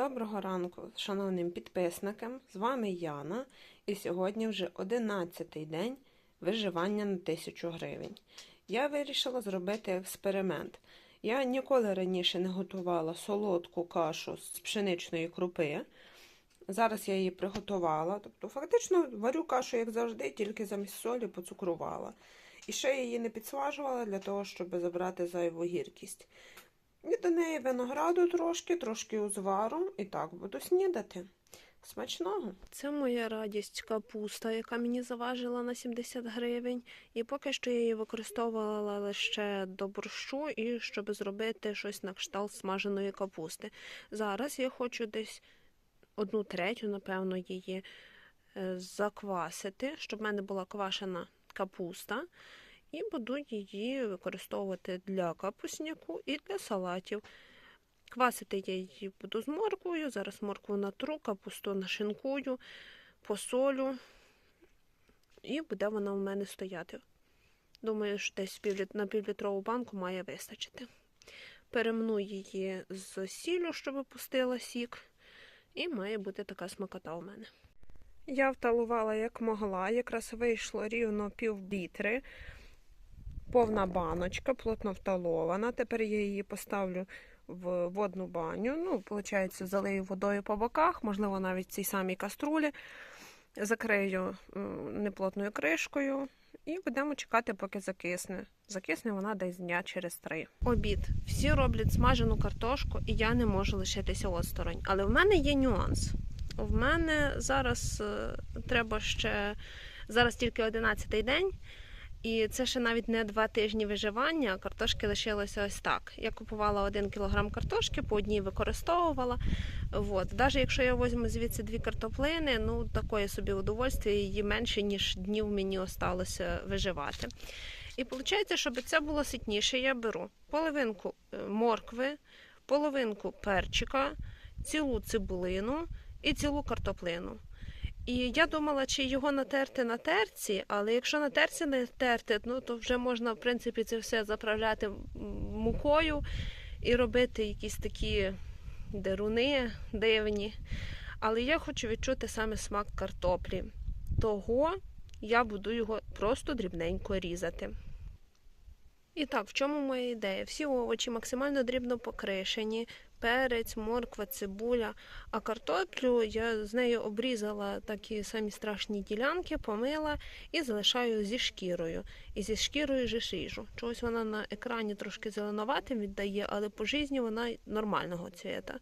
Доброго ранку, шановним підписникам. З вами Яна, і сьогодні вже 11-й день виживання на 1000 гривень. Я вирішила зробити експеримент. Я ніколи раніше не готувала солодку кашу з пшеничної крупи. Зараз я її приготувала. Тобто, фактично варю кашу, як завжди, тільки замість солі поцукрувала. І ще її не підсмажувала для того, щоб забрати зайву гіркість. До неї винограду трошки, трошки узвару, і так буду снідати. Смачного. Це моя радість капуста, яка мені заважила на 70 гривень. І поки що я її використовувала лише до борщу і щоб зробити щось на кшталт смаженої капусти. Зараз я хочу десь одну третю, напевно, її е, заквасити, щоб в мене була квашена капуста. І буду її використовувати для капусняку і для салатів. Квасити я її буду з морквою. Зараз моркву натру, капусту нашинкую, посолю. І буде вона у мене стояти. Думаю, що десь на півлітрову банку має вистачити. Перемну її з сіллю, щоб пустила сік. І має бути така смакота у мене. Я вталувала як могла, якраз вийшло рівно пів літри. Повна баночка, плотно вталована. Тепер я її поставлю в водну баню. Ну, виходить, залию водою по боках, можливо, навіть в цій самій каструлі. Закрию неплотною кришкою і будемо чекати, поки закисне. Закисне вона десь дня через три. Обід. Всі роблять смажену картошку, і я не можу лишитися осторонь. Але в мене є нюанс. В мене зараз е, треба ще зараз тільки 11-й день. І це ще навіть не два тижні виживання, картошки лишилося ось так. Я купувала один кілограм картошки, по одній використовувала. От. Навіть якщо я візьму звідси дві картоплини, ну такое собі удовольствие, її менше, ніж днів мені осталося виживати. І виходить, щоб це було ситніше, я беру половинку е, моркви, половинку перчика, цілу цибулину і цілу картоплину. І я думала, чи його натерти на терці, але якщо на терці не терти, ну то вже можна, в принципі, це все заправляти мукою і робити якісь такі деруни дивні. Але я хочу відчути саме смак картоплі. Того я буду його просто дрібненько різати. І так, в чому моя ідея? Всі овочі максимально дрібно покришені, перець, морква, цибуля. А картоплю я з нею обрізала такі самі страшні ділянки, помила і залишаю зі шкірою. І зі шкірою же ріжу. Чогось вона на екрані трошки зеленуватим віддає, але по житті вона нормального цвіта.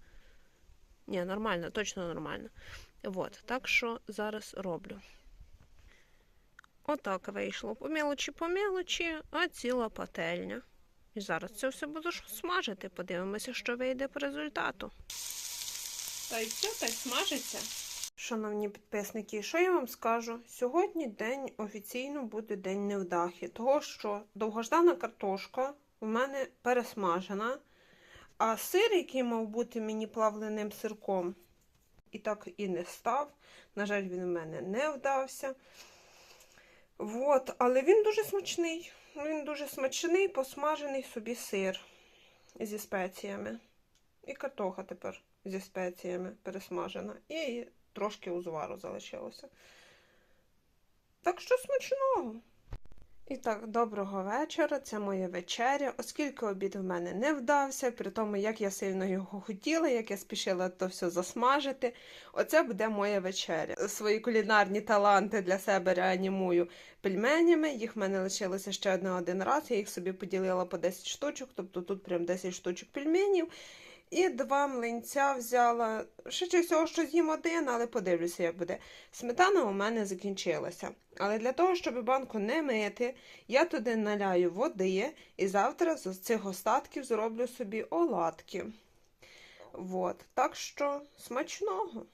Ні, нормально, точно нормально. От, так що зараз роблю. Отак вийшло. По мелочі, по мелочі, а ціла пательня. І зараз це все буду смажити. Подивимося, що вийде по результату. Та й все, та й смажиться. Шановні підписники, що я вам скажу? Сьогодні день офіційно буде день невдахи, того що довгождана картошка у мене пересмажена, а сир, який мав бути мені плавленим сирком, і так і не став. На жаль, він у мене не вдався. Вот, але він дуже смачний. Він дуже смачний, посмажений собі сир зі спеціями. І картоха тепер зі спеціями пересмажена. І трошки узвару залишилося. Так що смачного. І так, доброго вечора. Це моя вечеря. Оскільки обід в мене не вдався, при тому, як я сильно його хотіла, як я спішила то все засмажити. Оце буде моя вечеря. Свої кулінарні таланти для себе реанімую пельменями. Їх в мене лишилося ще на один раз. Я їх собі поділила по 10 штучок, тобто тут прям 10 штучок пельменів. І два млинця взяла. Швидше всього, що з'їм один, але подивлюся, як буде. Сметана у мене закінчилася. Але для того, щоб банку не мити, я туди наляю води і завтра з цих остатків зроблю собі оладки. Вот. Так що смачного.